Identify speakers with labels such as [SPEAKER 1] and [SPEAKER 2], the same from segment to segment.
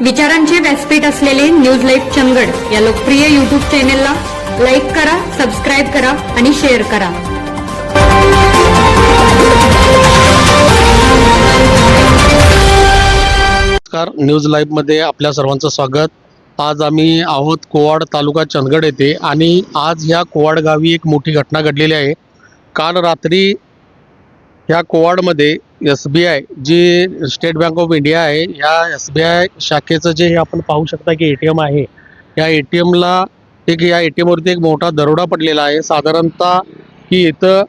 [SPEAKER 1] विचारांचे व्यासपीठ असलेले न्यूज लाईव्ह चंदगड या लोकप्रिय युट्यूब चॅनेलला लाईक करा सबस्क्राईब करा आणि शेअर करा.
[SPEAKER 2] नमस्कार न्यूज लाईव्हमध्ये आपल्या सर्वांचं स्वागत. आज आम्ही आहोत कोवाड तालुका चंदगड येथे आणि आज ह्या कोवाड गावी एक मोठी घटना घडलेली आहे. काल रात्री ह्या कोवाडमध्ये एस बी आय जी स्टेट बँक ऑफ इंडिया आहे ह्या एस बी आय शाखेचं जे हे आपण पाहू शकता की ए टी एम आहे या ए टी एमला एक या ए टी एमवरती एक मोठा दरोडा पडलेला आहे. साधारणतः की इथं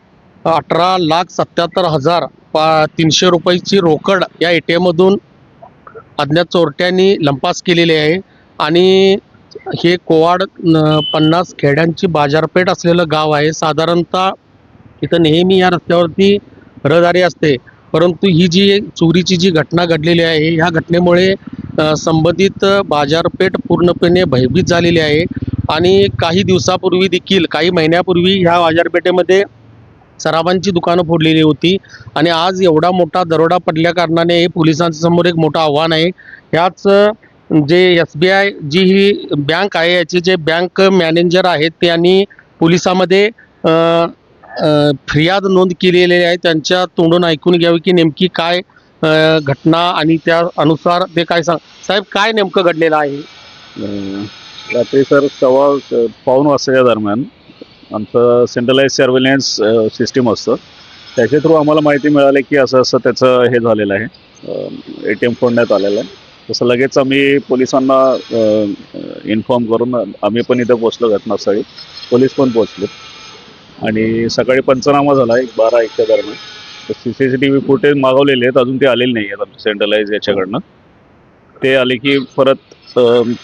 [SPEAKER 2] अठरा लाख सत्याहत्तर हजार पा तीनशे रुपयाची रोकड या ए टी एममधून अज्ञात चोरट्यांनी लंपास केलेली आहे. आणि हे कोवाड पन्नास खेड्यांची बाजारपेठ असलेलं गाव आहे. साधारणतः इथं नेहमी या रस्त्यावरती रहदारी असते. परंतु ही जी चोरीची जी घटना घडलेली आहे ह्या घटनेमुळे संबंधित बाजारपेठ पूर्णपणे भयभीत झालेली आहे. आणि काही दिवसापूर्वी देखील काही महिन्यापूर्वी ह्या बाजारपेठेमध्ये सराबांची दुकानं फोडलेली होती. आणि आज एवढा मोठा दरोडा पडल्याकारणाने हे पोलिसांसमोर एक मोठं आव्हान आहे. ह्याच जे एस बी आय जी ही बँक आहे याचे जे बँक मॅनेजर आहेत त्यांनी पोलिसामध्ये फिर्याद नोंद केलेली आहे. त्यांच्या तोंडून ऐकून घ्यावी की नेमकी काय घटना आणि त्या अनुसार ते काय सांग साहेब काय नेमकं घडलेलं आहे?
[SPEAKER 3] रात्री सर सव्वा पाऊन पाऊण वाजताच्या दरम्यान आमचं सेंट्रलाइज सर्व्हिलन्स सिस्टीम असतं. त्याच्या थ्रू आम्हाला माहिती मिळाली की असं असं त्याचं हे झालेलं आहे. ए टी एम फोडण्यात आलेलं आहे. तसं लगेच आम्ही पोलिसांना इन्फॉर्म करून आम्ही पण इथं पोचलो घटनास्थळी. पोलीस पण पोचले आणि सकाळी पंचनामा झाला एक बारा एकच्या दरम्यान. C C T V footage मागवलेले आहेत अजून ते आलेले नाही आहेत सेंट्रलाइज याच्याकडनं. ते आले की परत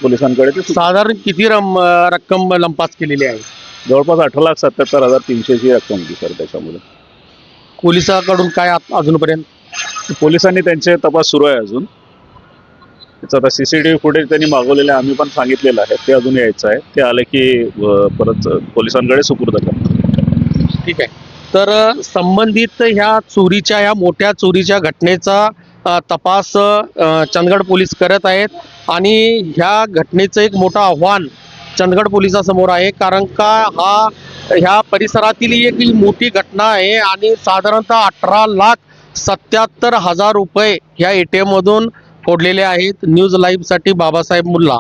[SPEAKER 3] पोलिसांकडे ते
[SPEAKER 2] साधारण किती रम रक्कम लंपास केलेली आहे?
[SPEAKER 3] जवळपास अठरा लाख सत्याहत्तर हजार तीनशेची रक्कम होती सर त्याच्यामध्ये.
[SPEAKER 2] पोलिसाकडून काय अजूनपर्यंत?
[SPEAKER 3] पोलिसांनी त्यांचे तपास सुरू आहे अजून. त्याचं आता C C T V footage त्यांनी मागवलेलं आहे आम्ही पण सांगितलेलं आहे ते अजून यायचं आहे. ते आले की अं, परत पोलिसांकडे सुपूर्द करतात
[SPEAKER 2] ठीक आहे. तर संबंधित ह्या चोरीच्या ह्या मोठ्या चोरीच्या घटनेचा तपास चंदगड पोलीस करत आहेत. आणि ह्या घटनेचं एक मोठं आव्हान चंदगड पोलिसासमोर आहे. कारण का हा ह्या परिसरातील एक मोठी घटना आहे आणि साधारणतः अठरा लाख सत्याहत्तर हजार रुपये ह्या ए टी एममधून फोडलेले आहेत. न्यूज लाईव्हसाठी बाबासाहेब मुल्ला.